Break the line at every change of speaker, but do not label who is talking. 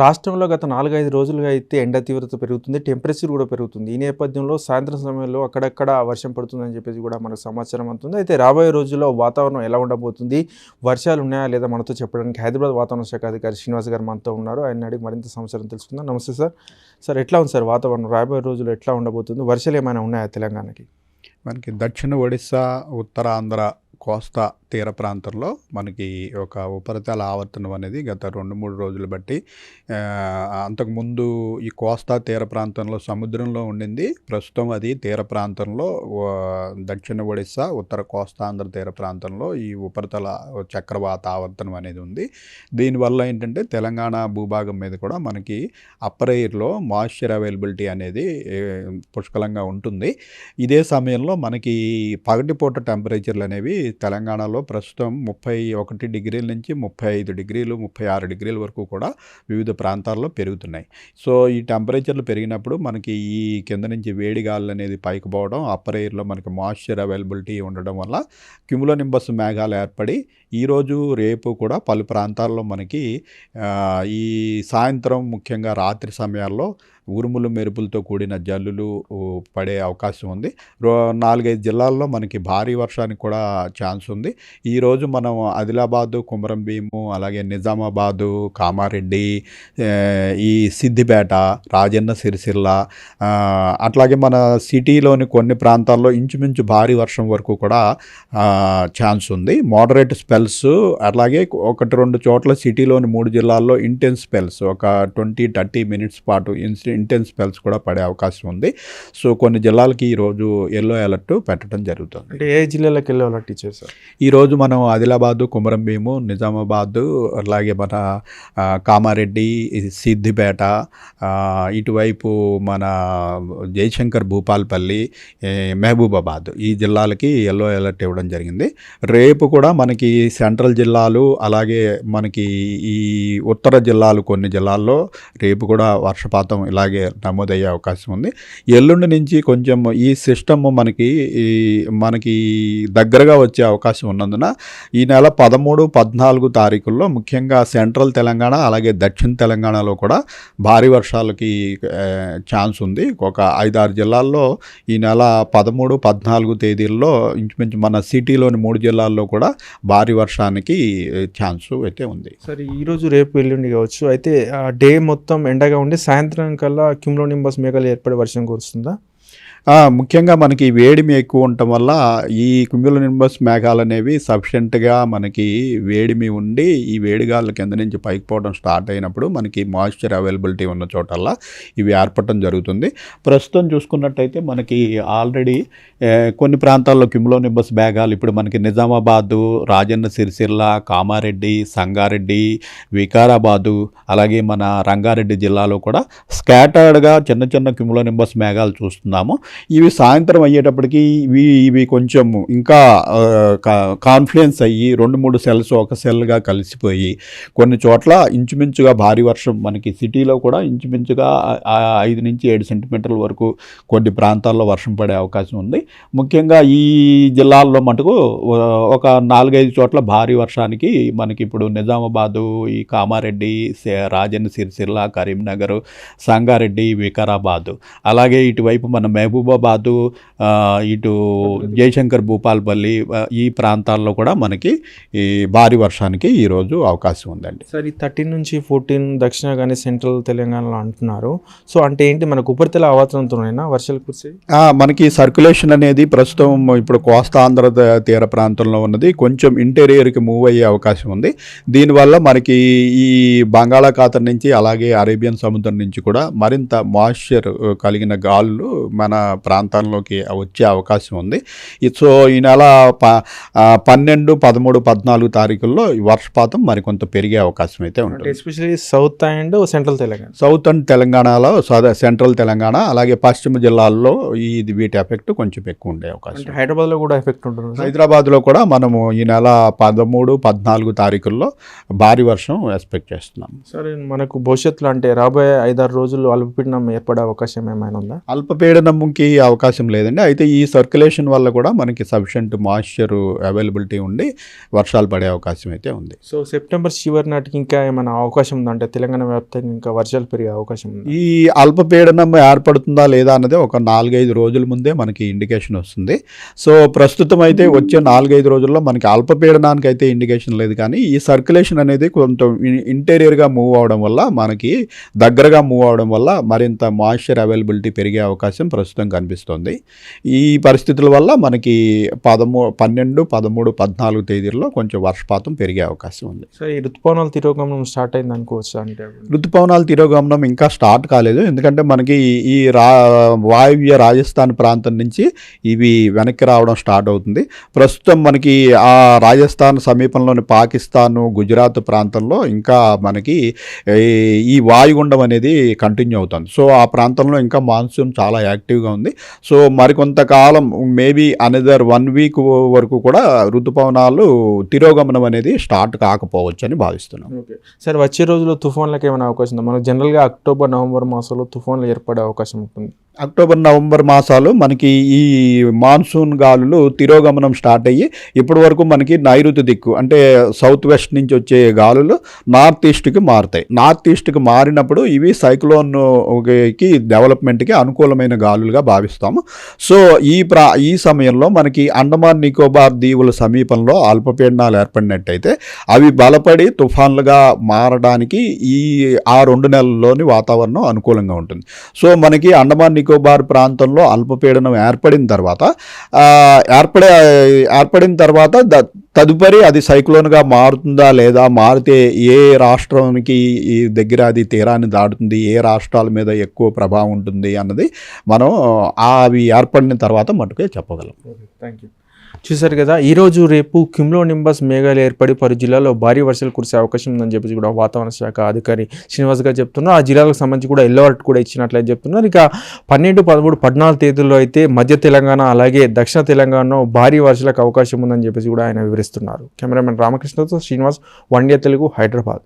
రాష్ట్రంలో గత నాలుగైదు రోజులుగా అయితే ఎండ తీవ్రత పెరుగుతుంది టెంపరేచర్ కూడా పెరుగుతుంది. ఈ నేపథ్యంలో సాయంత్రం సమయంలో అక్కడక్కడ వర్షం పడుతుందని చెప్పేసి కూడా మనకు సమాచారం అందుతుంది. అయితే రాబోయే రోజుల్లో వాతావరణం ఎలా ఉండబోతుంది వర్షాలు ఉన్నాయా లేదా మనతో చెప్పడానికి హైదరాబాద్ వాతావరణ శాఖ అధికారి శ్రీనివాస్ గారు మనతో ఉన్నారు. ఆయన అడిగి మరింత సమాచారం తెలుసుకుందాం. నమస్తే సార్. సార్ ఎట్లా ఉంది సార్ వాతావరణం? రాబోయే రోజుల్లో ఎట్లా ఉండబోతుంది? వర్షాలు ఏమైనా ఉన్నాయా తెలంగాణకి?
మనకి దక్షిణ ఒడిస్సా ఉత్తరాంధ్ర కోస్తా తీర ప్రాంతంలో మనకి ఒక ఉపరితల ఆవర్తనం అనేది గత రెండు మూడు రోజులు బట్టి అంతకుముందు ఈ కోస్తా తీర ప్రాంతంలో సముద్రంలో ఉండింది. ప్రస్తుతం అది తీర ప్రాంతంలో దక్షిణ ఒడిస్సా ఉత్తర కోస్తాంధ్ర తీర ప్రాంతంలో ఈ ఉపరితల చక్రవాత ఆవర్తనం అనేది ఉంది. దీనివల్ల ఏంటంటే తెలంగాణ భూభాగం మీద కూడా మనకి అప్పర్ ఎయిర్లో మాయిశ్చర్ అవైలబిలిటీ అనేది పుష్కలంగా ఉంటుంది. ఇదే సమయంలో మనకి పగటిపూట టెంపరేచర్లు అనేవి తెలంగాణలో ప్రస్తుతం ముప్పై ఒకటి డిగ్రీల నుంచి ముప్పై ఐదు డిగ్రీలు ముప్పై ఆరు డిగ్రీల వరకు కూడా వివిధ ప్రాంతాల్లో పెరుగుతున్నాయి. సో ఈ టెంపరేచర్లు పెరిగినప్పుడు మనకి ఈ కింద నుంచి వేడి గాలు అనేది పైకి పోవడం అప్పర్ ఎయిర్లో మనకి మాయిశ్చర్ అవైలబిలిటీ ఉండడం వల్ల క్యుములోనింబస్ మేఘాలు ఏర్పడి ఈరోజు రేపు కూడా పలు ప్రాంతాల్లో మనకి ఈ సాయంత్రం ముఖ్యంగా రాత్రి సమయాల్లో ఉరుములు మెరుపులతో కూడిన జల్లులు పడే అవకాశం ఉంది. రో నాలుగైదు జిల్లాల్లో మనకి భారీ వర్షానికి కూడా ఛాన్స్ ఉంది. ఈరోజు మనం ఆదిలాబాదు కుమరం భీము అలాగే నిజామాబాదు కామారెడ్డి ఈ సిద్దిపేట రాజన్న సిరిసిల్ల అట్లాగే మన సిటీలోని కొన్ని ప్రాంతాల్లో ఇంచుమించు భారీ వర్షం వరకు కూడా ఛాన్స్ ఉంది. మోడరేట్ స్పెల్స్ అలాగే ఒకటి రెండు చోట్ల సిటీలోని మూడు జిల్లాల్లో ఇంటెన్స్ స్పెల్స్ ఒక ట్వంటీ థర్టీ మినిట్స్ పాటు ఇన్సి ఇంటెన్స్ స్పెల్స్ కూడా పడే అవకాశం ఉంది. సో కొన్ని జిల్లాలకి ఈరోజు ఎల్లో అలర్ట్ పెట్టడం జరుగుతుంది.
అంటే ఏ జిల్లాలకు వెళ్ళేవాళ్ళ టీచర్ సార్?
ఈరోజు మనం ఆదిలాబాదు కుమరం భీము నిజామాబాదు అలాగే మన కామారెడ్డి సిద్దిపేట ఇటువైపు మన జయశంకర్ భూపాల్పల్లి మహబూబాబాద్ ఈ జిల్లాలకి ఎల్లో అలర్ట్ ఇవ్వడం జరిగింది. రేపు కూడా మనకి సెంట్రల్ జిల్లాలు అలాగే మనకి ఈ ఉత్తర జిల్లాలు కొన్ని జిల్లాల్లో రేపు కూడా వర్షపాతం అలాగే నమోదయ్యే అవకాశం ఉంది. ఎల్లుండి నుంచి కొంచెం ఈ సిస్టమ్ మనకి ఈ మనకి దగ్గరగా వచ్చే అవకాశం ఉన్నందున ఈ నెల పదమూడు పద్నాలుగు తారీఖుల్లో ముఖ్యంగా సెంట్రల్ తెలంగాణ అలాగే దక్షిణ తెలంగాణలో కూడా భారీ వర్షాలకి ఛాన్స్ ఉంది. ఒక ఐదారు జిల్లాల్లో ఈ నెల పదమూడు పద్నాలుగు తేదీల్లో ఇంచుమించు మన సిటీలోని మూడు జిల్లాల్లో కూడా భారీ వర్షానికి ఛాన్స్ అయితే ఉంది.
సరే ఈరోజు రేపు ఎల్లుండి కావచ్చు. అయితే డే మొత్తం ఎండగా ఉండి సాయంత్రం కల్లా క్యూమ్లోనింబస్ మేఘాలు ఏర్పడి వర్షం కురుస్తుందా?
ముఖ్యంగా మనకి వేడిమి ఎక్కువ ఉండటం వల్ల ఈ నింబస్ మేఘాలు అనేవి సఫిషియెంట్గా మనకి వేడిమి ఉండి ఈ వేడిగాళ్ళ కింద నుంచి పైకి పోవడం స్టార్ట్ అయినప్పుడు మనకి మాయిశ్చర్ అవైలబిలిటీ ఉన్న చోటల్లా ఇవి ఏర్పడటం జరుగుతుంది. ప్రస్తుతం చూసుకున్నట్టయితే మనకి ఆల్రెడీ కొన్ని ప్రాంతాల్లో నింబస్ మేఘాలు ఇప్పుడు మనకి నిజామాబాదు రాజన్న సిరిసిల్ల కామారెడ్డి సంగారెడ్డి వికారాబాదు అలాగే మన రంగారెడ్డి జిల్లాలో కూడా స్కాటర్డ్గా చిన్న చిన్న నింబస్ మేఘాలు చూస్తున్నాము. ఇవి సాయంత్రం అయ్యేటప్పటికి ఇవి ఇవి కొంచెం ఇంకా కాన్ఫ్లుయెన్స్ అయ్యి రెండు మూడు సెల్స్ ఒక సెల్గా కలిసిపోయి కొన్ని చోట్ల ఇంచుమించుగా భారీ వర్షం మనకి సిటీలో కూడా ఇంచుమించుగా ఐదు నుంచి ఏడు సెంటీమీటర్ల వరకు కొన్ని ప్రాంతాల్లో వర్షం పడే అవకాశం ఉంది. ముఖ్యంగా ఈ జిల్లాల్లో మటుకు ఒక నాలుగైదు చోట్ల భారీ వర్షానికి మనకి ఇప్పుడు నిజామాబాదు ఈ కామారెడ్డి రాజన్న సిరిసిల్ల కరీంనగర్ సంగారెడ్డి వికారాబాదు. అలాగే ఇటువైపు మన మహబూబాబాదు ఇటు జయశంకర్ భూపాల్పల్లి ఈ ప్రాంతాల్లో కూడా మనకి ఈ భారీ వర్షానికి ఈరోజు అవకాశం ఉందండి.
సరే ఈ థర్టీన్ నుంచి ఫోర్టీన్ దక్షిణ కానీ సెంట్రల్ తెలంగాణలో అంటున్నారు. సో అంటే ఏంటి మనకు ఉపరితల ఆవర్తనంతోనైనా వర్షాలు కురిసే?
మనకి సర్క్యులేషన్ అనేది ప్రస్తుతం ఇప్పుడు కోస్తా ఆంధ్ర త- తీర ప్రాంతంలో ఉన్నది. కొంచెం ఇంటీరియర్కి మూవ్ అయ్యే అవకాశం ఉంది. దీనివల్ల మనకి ఈ బంగాళాఖాతం నుంచి అలాగే అరేబియన్ సముద్రం నుంచి కూడా మరింత మాయిశ్చర్ కలిగిన గాలులు మన ప్రాంతాల్లోకి వచ్చే అవకాశం ఉంది. సో ఈ నెల ప పన్నెండు పదమూడు పద్నాలుగు తారీఖుల్లో వర్షపాతం మరికొంత పెరిగే అవకాశం అయితే ఉంటుంది.
Especially south and central Telangana.
South and తెలంగాణలో సెంట్రల్ తెలంగాణ అలాగే పశ్చిమ జిల్లాల్లో ఈ వీటి ఎఫెక్ట్ కొంచెం ఎక్కువ ఉండే అవకాశం.
హైదరాబాద్లో కూడా ఎఫెక్ట్ ఉంటుంది?
హైదరాబాద్లో కూడా మనము ఈ నెల పదమూడు పద్నాలుగు తారీఖుల్లో భారీ వర్షం ఎక్స్పెక్ట్ చేస్తున్నాం.
సరే మనకు భవిష్యత్తులో అంటే రాబోయే ఐదారు రోజులు అల్పపీడనం ఏర్పడే అవకాశం ఏమైనా ఉందా?
అల్పపీడనంకి మనకి అవకాశం లేదండి. అయితే ఈ సర్క్యులేషన్ వల్ల కూడా మనకి సఫిషియంట్ మాయిశ్చర్ అవైలబిలిటీ ఉండి వర్షాలు పడే అవకాశం అయితే ఉంది.
సో సెప్టెంబర్ చివరి నాటికి ఇంకా ఏమైనా అవకాశం ఉందంటే తెలంగాణ వ్యాప్తంగా ఇంకా వర్షాలు పెరిగే అవకాశం ఉంది?
ఈ అల్పపీడనం ఏర్పడుతుందా లేదా అన్నది ఒక నాలుగైదు రోజుల ముందే మనకి ఇండికేషన్ వస్తుంది. సో ప్రస్తుతం అయితే వచ్చే నాలుగైదు రోజుల్లో మనకి అల్పపీడనానికి అయితే ఇండికేషన్ లేదు. కానీ ఈ సర్క్యులేషన్ అనేది కొంచెం ఇంటీరియర్గా మూవ్ అవడం వల్ల మనకి దగ్గరగా మూవ్ అవడం వల్ల మరింత మాయిశ్చర్ అవైలబిలిటీ పెరిగే అవకాశం ప్రస్తుతం కనిపిస్తుంది. ఈ పరిస్థితుల వల్ల మనకి పదమూ పన్నెండు పదమూడు పద్నాలుగు తేదీల్లో కొంచెం వర్షపాతం పెరిగే అవకాశం ఉంది.
సో ఈ ఋతుపవనాల తిరోగమనం స్టార్ట్ అయింది అనుకోవచ్చు అంటే
ఋతుపవనాల తిరోగమనం ఇంకా స్టార్ట్ కాలేదు. ఎందుకంటే మనకి ఈ- రా వాయువ్య రాజస్థాన్ ప్రాంతం నుంచి ఇవి వెనక్కి రావడం స్టార్ట్ అవుతుంది. ప్రస్తుతం మనకి ఆ రాజస్థాన్ సమీపంలోని పాకిస్తాన్ గుజరాత్ ప్రాంతంలో ఇంకా మనకి ఈ- ఈ వాయుగుండం అనేది కంటిన్యూ అవుతుంది. సో ఆ ప్రాంతంలో ఇంకా మాన్సూన్ చాలా యాక్టివ్గా ఉంది. సో మరికొంతకాలం మేబీ అనదర్ వన్ వీక్ వరకు కూడా ఋతుపవనాలు తిరోగమనం అనేది స్టార్ట్ కాకపోవచ్చు అని భావిస్తున్నాం
సార్ వచ్చే రోజుల్లో తుఫాన్లకు ఏమైనా అవకాశం ఉందా? మనకు జనరల్గా అక్టోబర్ నవంబర్ మాసంలో తుఫాన్లు ఏర్పడే అవకాశం ఉంటుంది.
అక్టోబర్ నవంబర్ మాసాలు మనకి ఈ మాన్సూన్ గాలులు తిరోగమనం స్టార్ట్ అయ్యి ఇప్పటి వరకు మనకి నైరుతి దిక్కు అంటే సౌత్ వెస్ట్ నుంచి వచ్చే గాలులు నార్త్ ఈస్ట్కి మారుతాయి. నార్త్ ఈస్ట్కి మారినప్పుడు ఇవి సైక్లోన్కి డెవలప్మెంట్కి అనుకూలమైన గాలులుగా భావిస్తాము. సో ఈ ప్రా ఈ సమయంలో మనకి అండమాన్ నికోబార్ దీవుల సమీపంలో అల్పపీడనాలు ఏర్పడినట్టయితే అవి బలపడి తుఫాన్లుగా మారడానికి ఈ ఆ రెండు నెలల్లోని వాతావరణం అనుకూలంగా ఉంటుంది. సో మనకి అండమాన్ నికోబార్ ప్రాంతంలో అల్పపీడనం ఏర్పడిన తర్వాత ఏర్పడే ఏర్పడిన తర్వాత తదుపరి అది సైక్లోన్గా మారుతుందా లేదా మారితే ఏ రాష్ట్రానికి ఈ దగ్గర అది తీరాన్ని దాటుతుంది ఏ రాష్ట్రాల మీద ఎక్కువ ప్రభావం ఉంటుంది అన్నది మనం అవి ఏర్పడిన తర్వాత మటుకే చెప్పగలం.
థ్యాంక్ యూ చూసారు కదా ఈరోజు రేపు క్యుమ్లో నింబస్ మేఘాలు ఏర్పడి పలు జిల్లాల్లో భారీ వర్షాలు కురిసే అవకాశం ఉందని చెప్పేసి కూడా వాతావరణ శాఖ అధికారి శ్రీనివాస్ గారు చెప్తున్నారు. ఆ జిల్లాలకు సంబంధించి కూడా ఎల్లో అలర్ట్ కూడా ఇచ్చినట్లయితే చెప్తున్నారు. ఇక పన్నెండు పదమూడు పద్నాలుగు తేదీల్లో అయితే మధ్య తెలంగాణ అలాగే దక్షిణ తెలంగాణలో భారీ వర్షాలకు అవకాశం ఉందని చెప్పేసి కూడా ఆయన వివరిస్తున్నారు. కెమెరామెన్ రామకృష్ణతో శ్రీనివాస్ వన్ డే తెలుగు హైదరాబాద్.